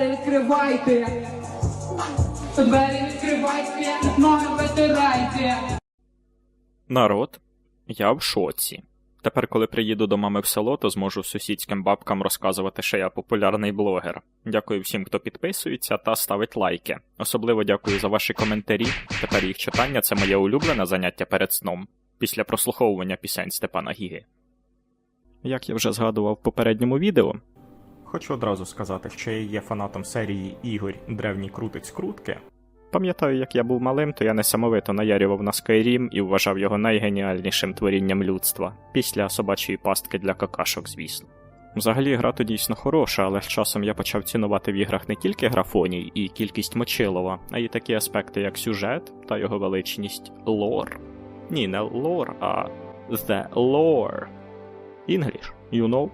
Двері відкривайте. Двері відкривайте, ноги витирайте. Народ, я в шоці. Тепер, коли приїду до мами в село, то зможу сусідським бабкам розказувати, що я популярний блогер. Дякую всім, хто підписується та ставить лайки. Особливо дякую за ваші коментарі. Тепер їх читання це моє улюблене заняття перед сном, після прослуховування пісень Степана Гіги. Як я вже згадував в попередньому відео. Хочу одразу сказати, що я є фанатом серії ігор Древній крутець крутки. Пам'ятаю, як я був малим, то я несамовито наярював на Skyrim і вважав його найгеніальнішим творінням людства, після собачої пастки для какашок, звісно. Взагалі, гра то дійсно хороша, але з часом я почав цінувати в іграх не тільки графоній і кількість мочилова, а й такі аспекти, як сюжет та його величність лор. Ні, не лор, а The Lore. English, you know?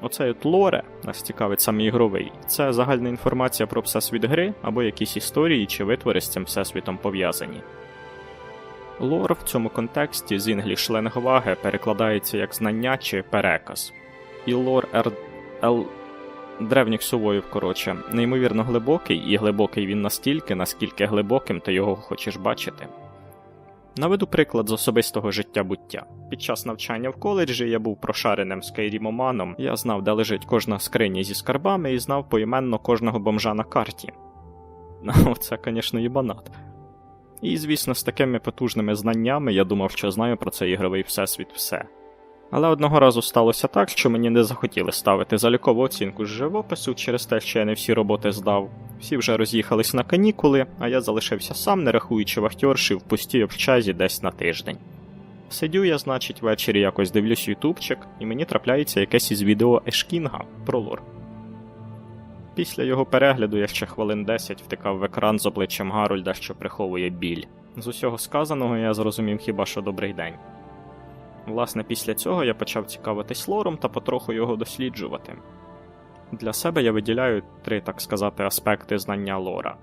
Оцей от лоре, нас цікавить саме ігровий, це загальна інформація про всесвіт гри або якісь історії чи витвори з цим всесвітом пов'язані. Лор в цьому контексті з інгліш ленгваге перекладається як знання чи переказ. І лор ер... ел... древніх сувоїв, коротше, неймовірно глибокий, і глибокий він настільки, наскільки глибоким ти його хочеш бачити. Наведу приклад з особистого життя буття. Під час навчання в коледжі я був прошареним скейрімоманом, я знав, де лежить кожна скриня зі скарбами, і знав поіменно кожного бомжа на карті. Ну, це, звісно, їбанат. І, звісно, з такими потужними знаннями я думав, що знаю про цей ігровий всесвіт все. Але одного разу сталося так, що мені не захотіли ставити залікову оцінку з живопису через те, що я не всі роботи здав. Всі вже роз'їхались на канікули, а я залишився сам, не рахуючи вахтьорші в пустій общазі десь на тиждень. Сидю я, значить, ввечері якось дивлюсь ютубчик, і мені трапляється якесь із відео Ешкінга про лор. Після його перегляду я ще хвилин 10 втикав в екран з обличчям Гарольда, що приховує біль. З усього сказаного я зрозумів хіба що добрий день. Власне, після цього я почав цікавитись лором та потроху його досліджувати. Для себе я виділяю три, так сказати, аспекти знання лора: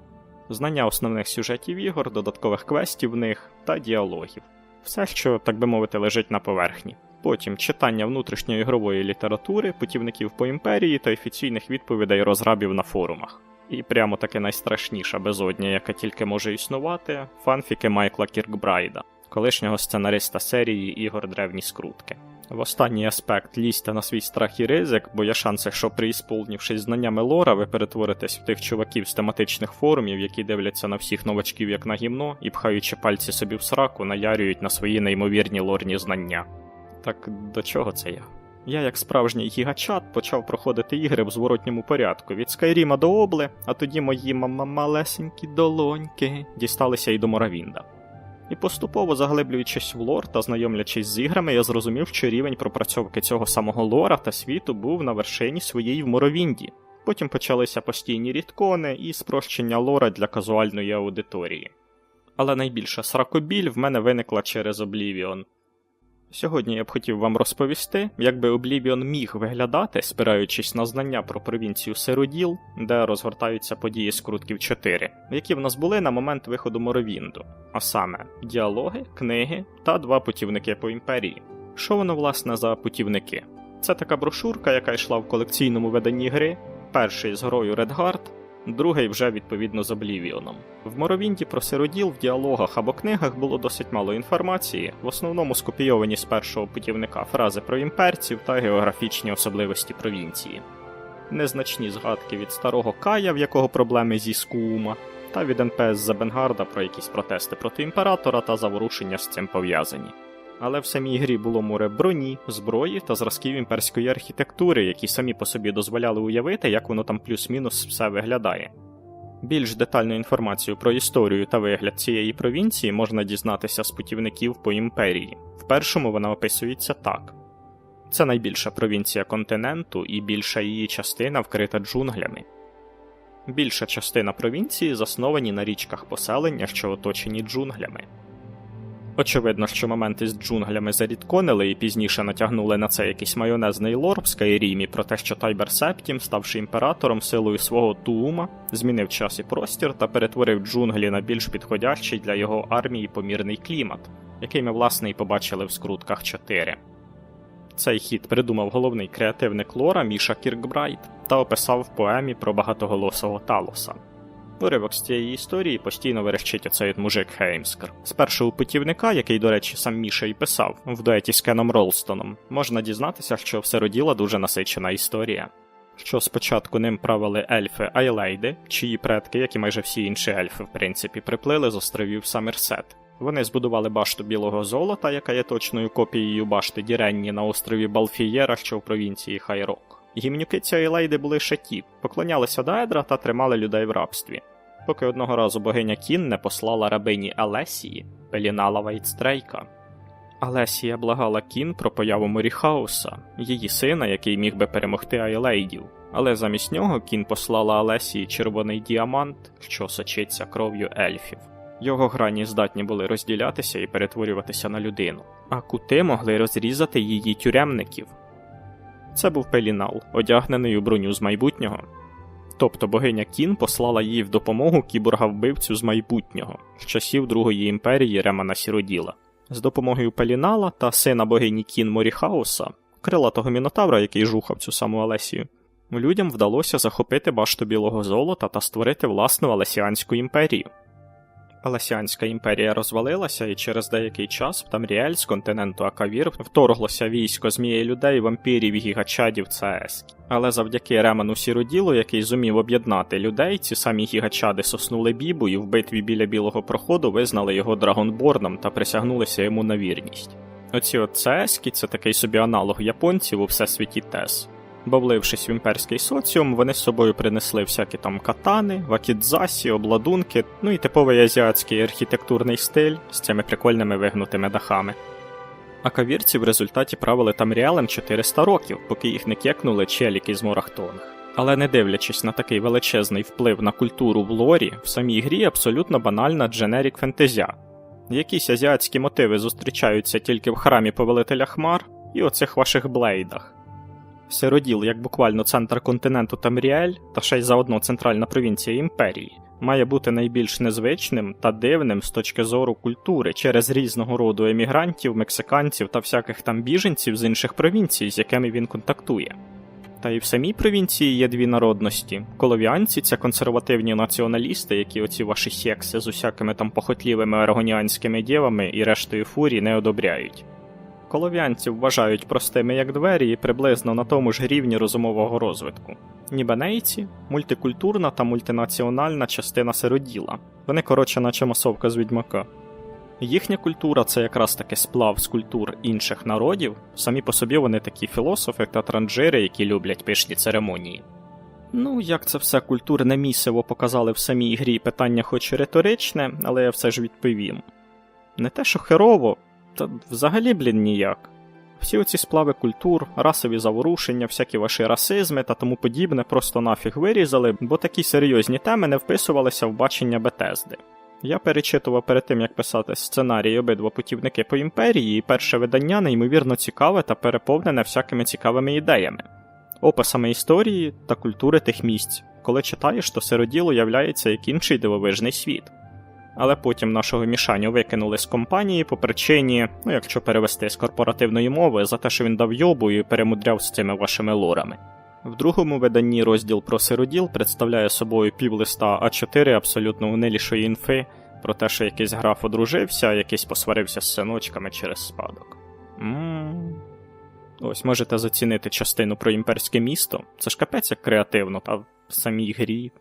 знання основних сюжетів ігор, додаткових квестів в них та діалогів. Все, що, так би мовити, лежить на поверхні. Потім читання внутрішньої ігрової літератури, путівників по імперії та офіційних відповідей розрабів на форумах. І прямо таке найстрашніша безодня, яка тільки може існувати, фанфіки Майкла Кіркбрайда, колишнього сценариста серії ігор Древні Скрутки. В останній аспект лізьте на свій страх і ризик, бо є шанси, що приісполнівшись знаннями лора, ви перетворитесь в тих чуваків з тематичних форумів, які дивляться на всіх новачків як на гімно і, пхаючи пальці собі в сраку, наярюють на свої неймовірні лорні знання. Так до чого це я? Я, як справжній гігачат, почав проходити ігри в зворотньому порядку від Скайріма до Обли, а тоді мої малесенькі долоньки дісталися і до Моравінда. І поступово заглиблюючись в лор та знайомлячись з іграми, я зрозумів, що рівень пропрацьовки цього самого лора та світу був на вершині своєї в Моровінді. Потім почалися постійні рідкони і спрощення лора для казуальної аудиторії. Але найбільша сракобіль в мене виникла через Oblivion. Сьогодні я б хотів вам розповісти, як би Oblivion міг виглядати, спираючись на знання про провінцію Сироділ, де розгортаються події скрутків 4, які в нас були на момент виходу Моровінду, а саме діалоги, книги та два путівники по імперії. Що воно, власне, за путівники? Це така брошурка, яка йшла в колекційному виданні гри, перший з грою Редгард, другий вже відповідно з Облівіоном. В Моровінді про сироділ в діалогах або книгах було досить мало інформації, в основному скопійовані з першого путівника фрази про імперців та географічні особливості провінції. Незначні згадки від старого Кая, в якого проблеми зі Скуума, та від НПС Забенгарда про якісь протести проти імператора та заворушення з цим пов'язані. Але в самій грі було море броні, зброї та зразків імперської архітектури, які самі по собі дозволяли уявити, як воно там плюс-мінус все виглядає. Більш детальну інформацію про історію та вигляд цієї провінції можна дізнатися з путівників по імперії. В першому вона описується так: це найбільша провінція континенту і більша її частина вкрита джунглями. Більша частина провінції засновані на річках поселення, що оточені джунглями. Очевидно, що моменти з джунглями зарідконили і пізніше натягнули на це якийсь майонезний лор в Скайрімі про те, що Тайбер Септім, ставши імператором силою свого Туума, змінив час і простір та перетворив джунглі на більш підходящий для його армії помірний клімат, який ми власне і побачили в скрутках 4. Цей хід придумав головний креативник лора Міша Кіркбрайт та описав в поемі про багатоголосого Талоса. Уривок з цієї історії постійно верещить оцей мужик Хеймскер. З першого путівника, який, до речі, сам Міша і писав, в дуеті з Кеном Ролстоном, можна дізнатися, що все роділа дуже насичена історія. Що спочатку ним правили ельфи Айлейди, чиї предки, як і майже всі інші ельфи, в принципі, приплили з островів Самерсет. Вони збудували башту білого золота, яка є точною копією башти Діренні на острові Балфієра, що в провінції Хайрок. Гімнюки цієї лейди були ще ті, поклонялися до Едра та тримали людей в рабстві. Поки одного разу богиня Кін не послала рабині Алесії Пелінала Вайтстрейка. Алесія благала Кін про появу Моріхауса, її сина, який міг би перемогти Айлейдів. Але замість нього Кін послала Алесії червоний діамант, що сочиться кров'ю ельфів. Його грані здатні були розділятися і перетворюватися на людину, а кути могли розрізати її тюремників. Це був Пелінал, одягнений у броню з майбутнього. Тобто богиня Кін послала їй в допомогу кіборга вбивцю з майбутнього з часів Другої імперії Ремана Сіроділа. З допомогою Пелінала та сина богині Кін Моріхауса, крилатого мінотавра, який жухав цю саму Алесію, людям вдалося захопити башту білого золота та створити власну Алесіанську імперію. Алесіанська імперія розвалилася, і через деякий час в Тамріель з континенту Акавір вторглося військо змієї людей, вампірів і гігачадів Цаескі. Але завдяки Реману Сіроділу, який зумів об'єднати людей, ці самі гігачади соснули бібу і в битві біля білого проходу визнали його драгонборном та присягнулися йому на вірність. Оці от Цаескі – це такий собі аналог японців у всесвіті Тес. Бо влившись в імперський соціум, вони з собою принесли всякі там катани, вакідзасі, обладунки, ну і типовий азіатський архітектурний стиль з цими прикольними вигнутими дахами. А кавірці в результаті правили Тамріалем 400 років, поки їх не кекнули челіки з Морахтонг. Але не дивлячись на такий величезний вплив на культуру в лорі, в самій грі абсолютно банальна дженерік фентезя. Якісь азіатські мотиви зустрічаються тільки в храмі повелителя Хмар і оцих ваших блейдах. Сироділ, як буквально центр континенту Тамріель, та ще й заодно центральна провінція імперії, має бути найбільш незвичним та дивним з точки зору культури через різного роду емігрантів, мексиканців та всяких там біженців з інших провінцій, з якими він контактує. Та й в самій провінції є дві народності. Коловіанці це консервативні націоналісти, які оці ваші секси з усякими там похотлівими аргоніанськими дівами і рештою фурі не одобряють. Колов'янців вважають простими як двері і приблизно на тому ж рівні розумового розвитку. Нібенейці мультикультурна та мультинаціональна частина сироділа. Вони, коротше, наче масовка з відьмака. Їхня культура це якраз таки сплав з культур інших народів, самі по собі вони такі філософи та транжири, які люблять пишні церемонії. Ну, як це все культурне місиво показали в самій грі, питання хоч і риторичне, але я все ж відповім. Не те, що херово, та взагалі, блін, ніяк. Всі оці сплави культур, расові заворушення, всякі ваші расизми та тому подібне просто нафіг вирізали, бо такі серйозні теми не вписувалися в бачення Бетезди. Я перечитував перед тим, як писати сценарій обидва путівники по імперії, і перше видання неймовірно цікаве та переповнене всякими цікавими ідеями, описами історії та культури тих місць. Коли читаєш, то сироділо являється як інший дивовижний світ але потім нашого мішаню викинули з компанії по причині, ну якщо перевести з корпоративної мови, за те, що він дав йобу і перемудряв з цими вашими лорами. В другому виданні розділ про сироділ представляє собою півлиста А4 абсолютно унилішої інфи про те, що якийсь граф одружився, а якийсь посварився з синочками через спадок. Ммм. Ось можете зацінити частину про імперське місто. Це ж капець як креативно, та в самій грі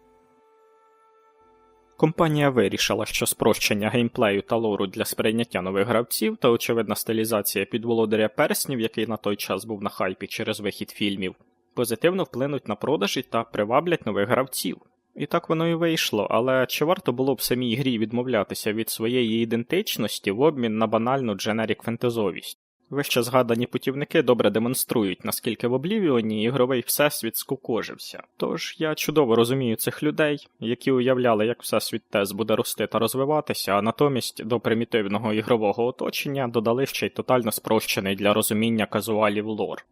Компанія вирішила, що спрощення геймплею та лору для сприйняття нових гравців та очевидна стилізація під володаря перснів, який на той час був на хайпі через вихід фільмів, позитивно вплинуть на продажі та приваблять нових гравців. І так воно і вийшло, але чи варто було б самій грі відмовлятися від своєї ідентичності в обмін на банальну дженерік фентезовість? Вище згадані путівники добре демонструють, наскільки в Облівіоні ігровий всесвіт скукожився. Тож я чудово розумію цих людей, які уявляли, як всесвіт Тес буде рости та розвиватися, а натомість до примітивного ігрового оточення додали ще й тотально спрощений для розуміння казуалів лор.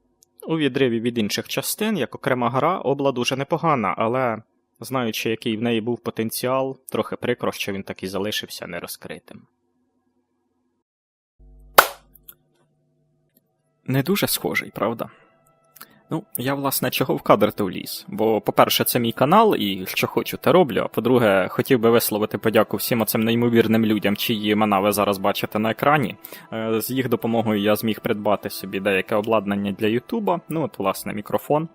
У відриві від інших частин, як окрема гра, обла дуже непогана, але знаючи, який в неї був потенціал, трохи прикро, що він так і залишився нерозкритим. Не дуже схожий, правда? Ну, я, власне, чого в кадр то вліз. Бо, по-перше, це мій канал, і що хочу, те роблю. А по-друге, хотів би висловити подяку всім оцим неймовірним людям, чиї імена ви зараз бачите на екрані. Е, З їх допомогою я зміг придбати собі деяке обладнання для Ютуба, ну, от, власне, мікрофон.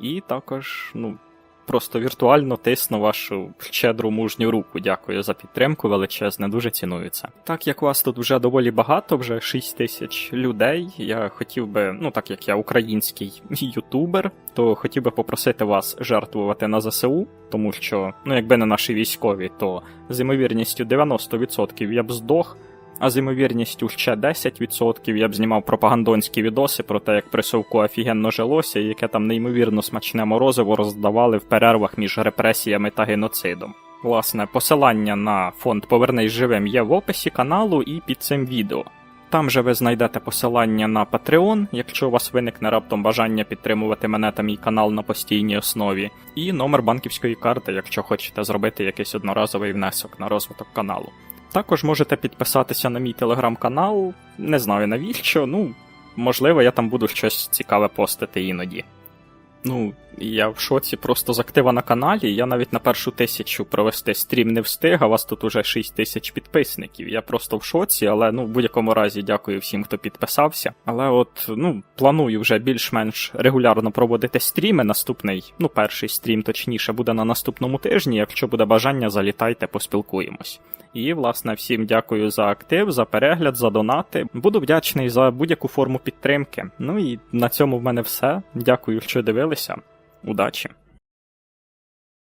І також, ну, просто віртуально тисну вашу щедру мужню руку. Дякую за підтримку величезне, дуже ціную це. Так як вас тут вже доволі багато, вже 6 тисяч людей. Я хотів би, ну так як я український ютубер, то хотів би попросити вас жертвувати на ЗСУ, тому що, ну якби не наші військові, то з ймовірністю 90% я б здох. А з ймовірністю ще 10% я б знімав пропагандонські відоси про те, як при совку офігенно жилося, і яке там неймовірно смачне морозиво роздавали в перервах між репресіями та геноцидом. Власне, посилання на фонд Повернись живим є в описі каналу і під цим відео. Там же ви знайдете посилання на Patreon, якщо у вас виникне раптом бажання підтримувати мене та мій канал на постійній основі, і номер банківської карти, якщо хочете зробити якийсь одноразовий внесок на розвиток каналу. Також можете підписатися на мій телеграм-канал, не знаю навіщо, ну, можливо, я там буду щось цікаве постити іноді. Ну, я в шоці просто з актива на каналі. Я навіть на першу тисячу провести стрім не встиг, а вас тут уже 6 тисяч підписників. Я просто в шоці, але ну в будь-якому разі дякую всім, хто підписався. Але от ну планую вже більш-менш регулярно проводити стріми. Наступний, ну перший стрім, точніше, буде на наступному тижні. Якщо буде бажання, залітайте, поспілкуємось. І, власне, всім дякую за актив, за перегляд, за донати. Буду вдячний за будь-яку форму підтримки. Ну і на цьому в мене все. Дякую, що дивилися. Удачі!